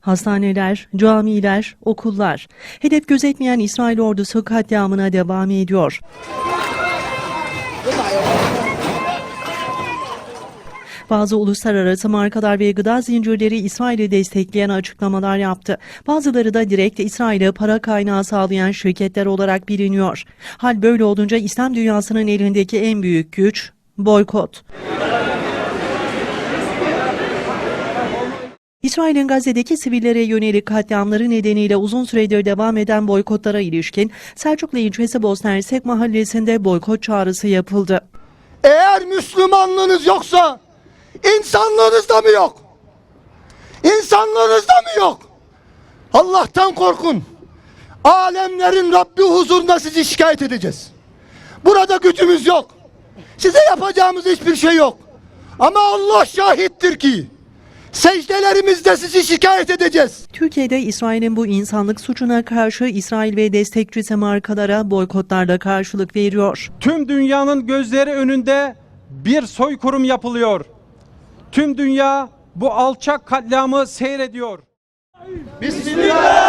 Hastaneler, camiler, okullar. Hedef gözetmeyen İsrail ordusu katliamına devam ediyor. Bazı uluslararası markalar ve gıda zincirleri İsrail'i destekleyen açıklamalar yaptı. Bazıları da direkt İsrail'e para kaynağı sağlayan şirketler olarak biliniyor. Hal böyle olunca İslam dünyasının elindeki en büyük güç boykot. İsrail'in Gazze'deki sivillere yönelik katliamları nedeniyle uzun süredir devam eden boykotlara ilişkin Selçuklu ilçesi Bosnersek mahallesinde boykot çağrısı yapıldı. Eğer Müslümanlığınız yoksa insanlığınız da mı yok? İnsanlığınız da mı yok? Allah'tan korkun. Alemlerin Rabbi huzurunda sizi şikayet edeceğiz. Burada gücümüz yok. Size yapacağımız hiçbir şey yok. Ama Allah şahittir ki secdelerimizde sizi şikayet edeceğiz. Türkiye'de İsrail'in bu insanlık suçuna karşı İsrail ve destekçisi markalara boykotlarla karşılık veriyor. Tüm dünyanın gözleri önünde bir soykırım yapılıyor. Tüm dünya bu alçak katliamı seyrediyor. Bismillahirrahmanirrahim.